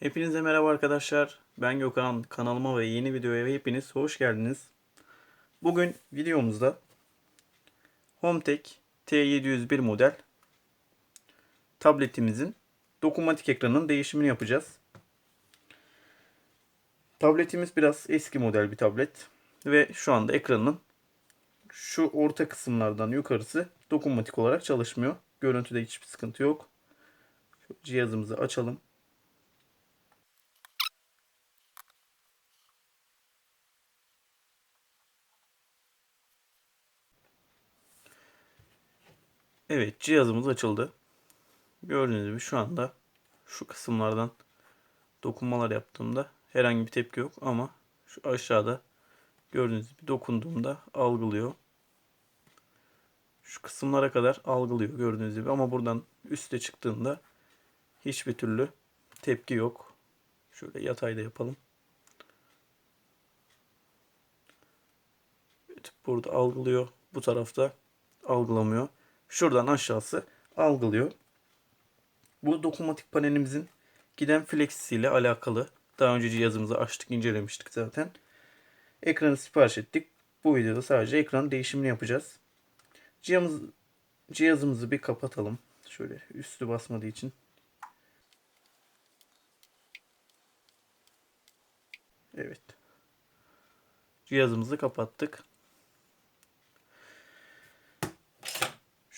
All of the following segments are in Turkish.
Hepinize merhaba arkadaşlar. Ben Gökhan. Kanalıma ve yeni videoya hepiniz hoş geldiniz. Bugün videomuzda Hometech T701 model tabletimizin dokunmatik ekranının değişimini yapacağız. Tabletimiz biraz eski model bir tablet ve şu anda ekranın şu orta kısımlardan yukarısı dokunmatik olarak çalışmıyor. Görüntüde hiçbir sıkıntı yok. Şu cihazımızı açalım. Evet cihazımız açıldı. Gördüğünüz gibi şu anda şu kısımlardan dokunmalar yaptığımda herhangi bir tepki yok ama şu aşağıda gördüğünüz gibi dokunduğumda algılıyor. Şu kısımlara kadar algılıyor gördüğünüz gibi ama buradan üste çıktığında hiçbir türlü tepki yok. Şöyle yatayda yapalım. Evet, burada algılıyor. Bu tarafta algılamıyor. Şuradan aşağısı algılıyor. Bu dokunmatik panelimizin giden flex ile alakalı. Daha önce cihazımızı açtık, incelemiştik zaten. Ekranı sipariş ettik. Bu videoda sadece ekran değişimini yapacağız. Cihazımız, cihazımızı bir kapatalım. Şöyle üstü basmadığı için. Evet. Cihazımızı kapattık.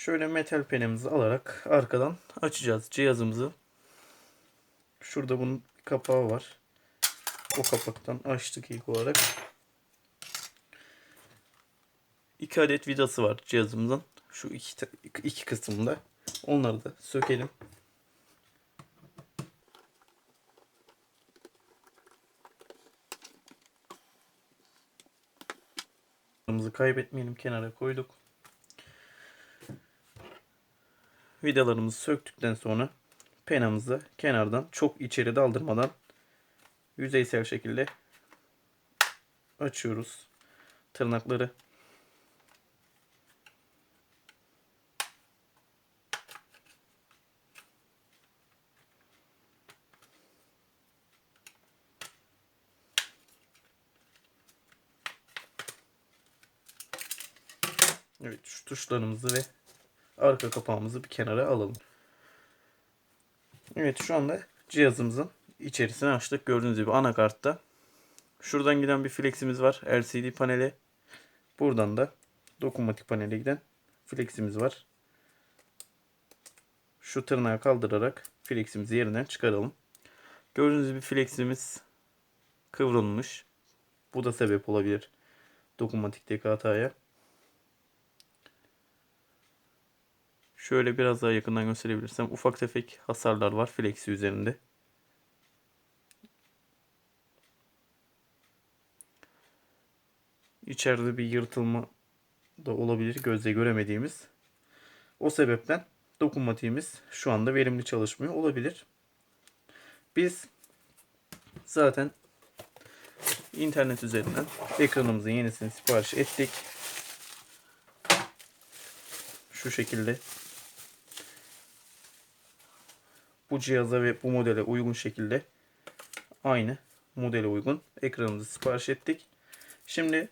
Şöyle metal penimizi alarak arkadan açacağız cihazımızı. Şurada bunun kapağı var. O kapaktan açtık ilk olarak. İki adet vidası var cihazımızın. Şu iki, iki kısımda. Onları da sökelim. kaybetmeyelim kenara koyduk. Vidalarımızı söktükten sonra penamızı kenardan çok içeri daldırmadan yüzeysel şekilde açıyoruz tırnakları. Evet şu tuşlarımızı ve arka kapağımızı bir kenara alalım. Evet şu anda cihazımızın içerisini açtık. Gördüğünüz gibi anakartta. Şuradan giden bir fleximiz var. LCD paneli. Buradan da dokunmatik panele giden fleximiz var. Şu tırnağı kaldırarak fleximizi yerinden çıkaralım. Gördüğünüz gibi fleximiz kıvrılmış. Bu da sebep olabilir dokunmatikteki hataya. Şöyle biraz daha yakından gösterebilirsem ufak tefek hasarlar var flexi üzerinde. İçeride bir yırtılma da olabilir gözle göremediğimiz. O sebepten dokunmatiğimiz şu anda verimli çalışmıyor olabilir. Biz zaten internet üzerinden ekranımızın yenisini sipariş ettik. Şu şekilde bu cihaza ve bu modele uygun şekilde aynı modele uygun ekranımızı sipariş ettik. Şimdi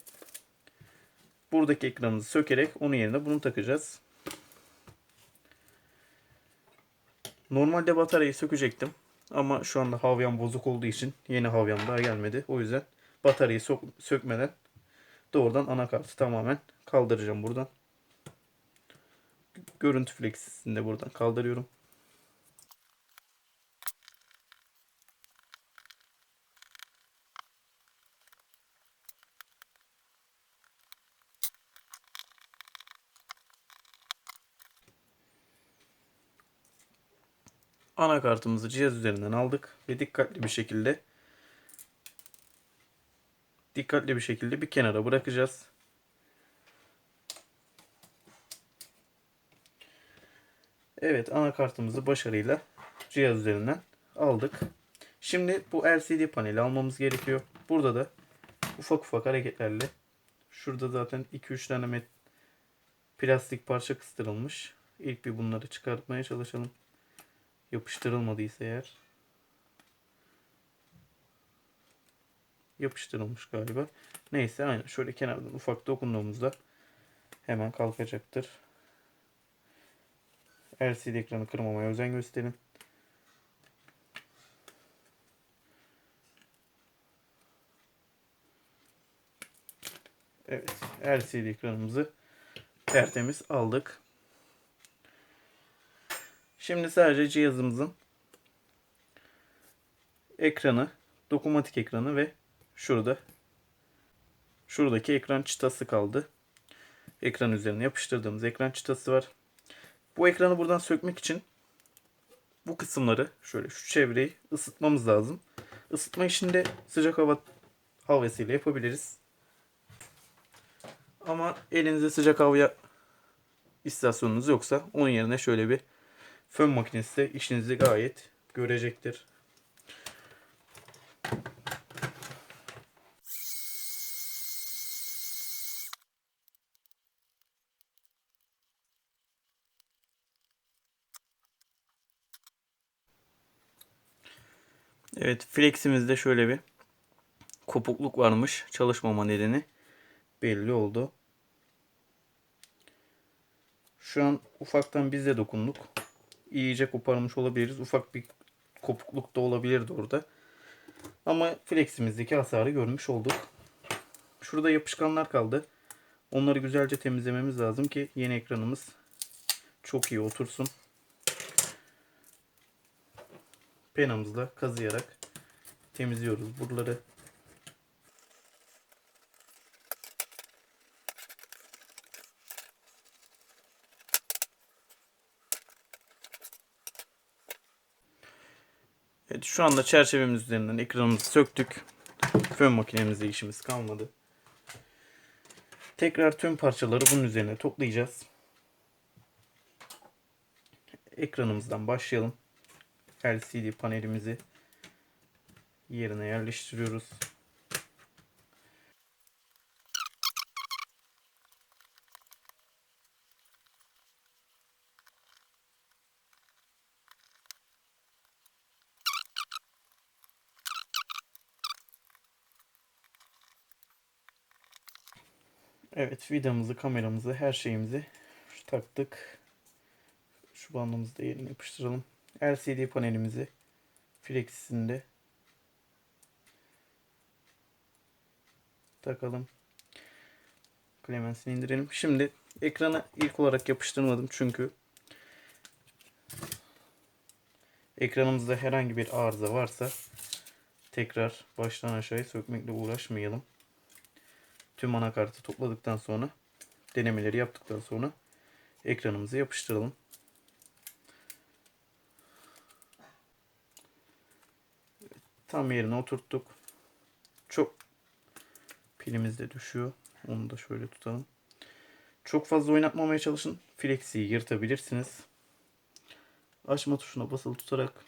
buradaki ekranımızı sökerek onun yerine bunu takacağız. Normalde bataryayı sökecektim. Ama şu anda havyam bozuk olduğu için yeni havyam daha gelmedi. O yüzden bataryayı sök sökmeden doğrudan anakartı tamamen kaldıracağım buradan. Görüntü flexisini de buradan kaldırıyorum. Anakartımızı cihaz üzerinden aldık ve dikkatli bir şekilde dikkatli bir şekilde bir kenara bırakacağız. Evet anakartımızı başarıyla cihaz üzerinden aldık. Şimdi bu LCD paneli almamız gerekiyor. Burada da ufak ufak hareketlerle şurada zaten 2-3 tane plastik parça kıstırılmış. İlk bir bunları çıkartmaya çalışalım yapıştırılmadıysa eğer. yapıştırılmış galiba. Neyse aynen şöyle kenardan ufak dokunduğumuzda hemen kalkacaktır. LCD ekranı kırmamaya özen gösterin. Evet, LCD ekranımızı tertemiz aldık. Şimdi sadece cihazımızın ekranı, dokunmatik ekranı ve şurada şuradaki ekran çıtası kaldı. Ekran üzerine yapıştırdığımız ekran çıtası var. Bu ekranı buradan sökmek için bu kısımları şöyle şu çevreyi ısıtmamız lazım. Isıtma işinde sıcak hava havasıyla yapabiliriz. Ama elinizde sıcak hava istasyonunuz yoksa onun yerine şöyle bir fön makinesi de işinizi gayet görecektir. Evet fleximizde şöyle bir kopukluk varmış. Çalışmama nedeni belli oldu. Şu an ufaktan biz de dokunduk. İyice koparmış olabiliriz. Ufak bir kopukluk da olabilirdi orada. Ama fleximizdeki hasarı görmüş olduk. Şurada yapışkanlar kaldı. Onları güzelce temizlememiz lazım ki yeni ekranımız çok iyi otursun. Penamızla kazıyarak temizliyoruz buraları. Evet şu anda çerçevemiz üzerinden ekranımızı söktük. Fön makinemizde işimiz kalmadı. Tekrar tüm parçaları bunun üzerine toplayacağız. Ekranımızdan başlayalım. LCD panelimizi yerine yerleştiriyoruz. Evet vidamızı, kameramızı, her şeyimizi taktık. Şu bandımızı da yerine yapıştıralım. LCD panelimizi flexisinde takalım. Clemens'ini indirelim. Şimdi ekrana ilk olarak yapıştırmadım çünkü ekranımızda herhangi bir arıza varsa tekrar baştan aşağıya sökmekle uğraşmayalım. Tüm anakartı topladıktan sonra denemeleri yaptıktan sonra ekranımızı yapıştıralım. Tam yerine oturttuk. Çok pilimiz de düşüyor. Onu da şöyle tutalım. Çok fazla oynatmamaya çalışın. Flexi'yi yırtabilirsiniz. Açma tuşuna basılı tutarak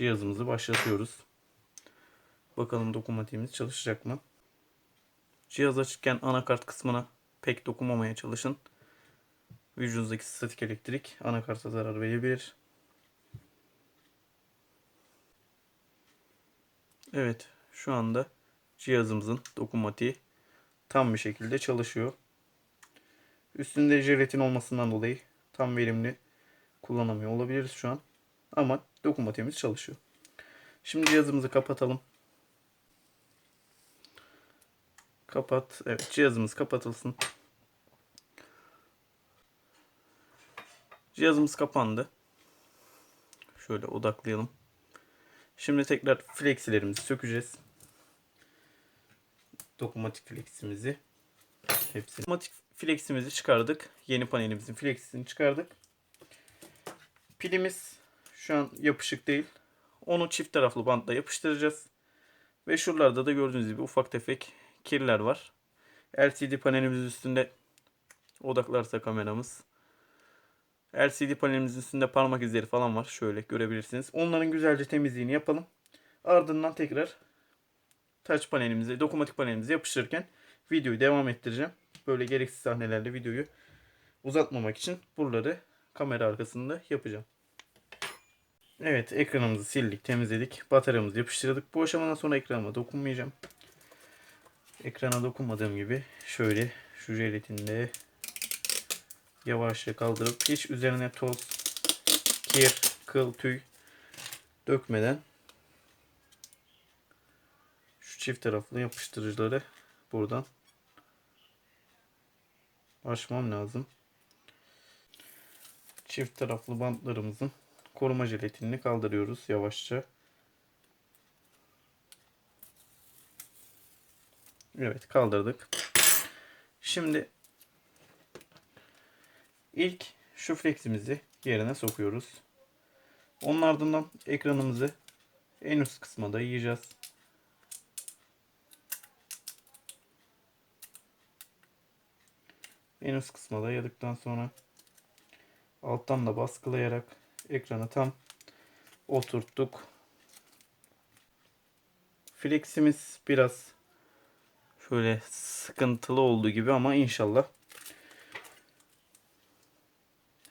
cihazımızı başlatıyoruz. Bakalım dokunmatiğimiz çalışacak mı? Cihaz açıkken anakart kısmına pek dokunmamaya çalışın. Vücudunuzdaki statik elektrik anakarta zarar verebilir. Evet şu anda cihazımızın dokunmatiği tam bir şekilde çalışıyor. Üstünde jelatin olmasından dolayı tam verimli kullanamıyor olabiliriz şu an. Ama dokunmatiğimiz çalışıyor. Şimdi cihazımızı kapatalım. Kapat. Evet cihazımız kapatılsın. Cihazımız kapandı. Şöyle odaklayalım. Şimdi tekrar flexilerimizi sökeceğiz. Dokunmatik fleximizi. Hepsini. Dokunmatik fleximizi çıkardık. Yeni panelimizin flexisini çıkardık. Pilimiz şu an yapışık değil. Onu çift taraflı bantla yapıştıracağız. Ve şuralarda da gördüğünüz gibi ufak tefek kirler var. LCD panelimizin üstünde odaklarsa kameramız. LCD panelimizin üstünde parmak izleri falan var. Şöyle görebilirsiniz. Onların güzelce temizliğini yapalım. Ardından tekrar touch panelimizi, dokunmatik panelimizi yapıştırırken videoyu devam ettireceğim. Böyle gereksiz sahnelerle videoyu uzatmamak için buraları kamera arkasında yapacağım. Evet ekranımızı sildik, temizledik. Bataryamızı yapıştırdık. Bu aşamadan sonra ekranıma dokunmayacağım. Ekrana dokunmadığım gibi şöyle şu jelatinde yavaşça kaldırıp hiç üzerine toz, kir, kıl, tüy dökmeden şu çift taraflı yapıştırıcıları buradan açmam lazım. Çift taraflı bantlarımızın koruma jelatinini kaldırıyoruz yavaşça. Evet kaldırdık. Şimdi ilk şu fleximizi yerine sokuyoruz. Onun ardından ekranımızı en üst kısma dayayacağız. En üst kısma dayadıktan sonra alttan da baskılayarak ekranı tam oturttuk. Fleximiz biraz şöyle sıkıntılı olduğu gibi ama inşallah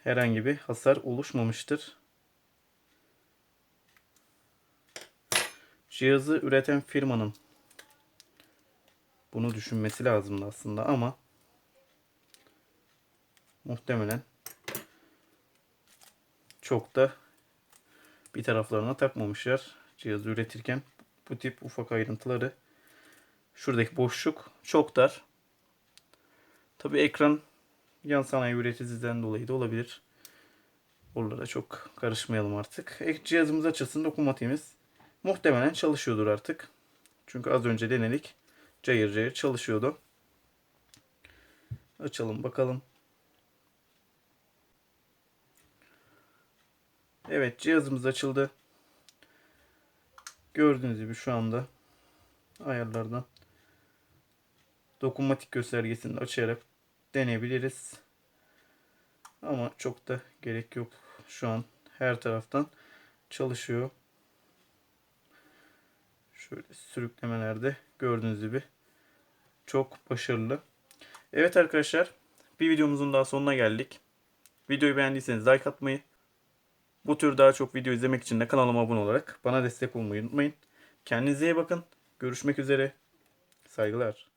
herhangi bir hasar oluşmamıştır. Cihazı üreten firmanın bunu düşünmesi lazımdı aslında ama muhtemelen çok da bir taraflarına takmamışlar. Cihazı üretirken bu tip ufak ayrıntıları şuradaki boşluk çok dar. Tabi ekran yan sanayi üreticisinden dolayı da olabilir. Oralara çok karışmayalım artık. Ek cihazımız açılsın dokunmatiğimiz muhtemelen çalışıyordur artık. Çünkü az önce denedik. Cayır cayır çalışıyordu. Açalım bakalım. Evet cihazımız açıldı. Gördüğünüz gibi şu anda ayarlardan dokunmatik göstergesini açarak deneyebiliriz. Ama çok da gerek yok. Şu an her taraftan çalışıyor. Şöyle sürüklemelerde gördüğünüz gibi çok başarılı. Evet arkadaşlar bir videomuzun daha sonuna geldik. Videoyu beğendiyseniz like atmayı, bu tür daha çok video izlemek için de kanalıma abone olarak bana destek olmayı unutmayın. Kendinize iyi bakın. Görüşmek üzere. Saygılar.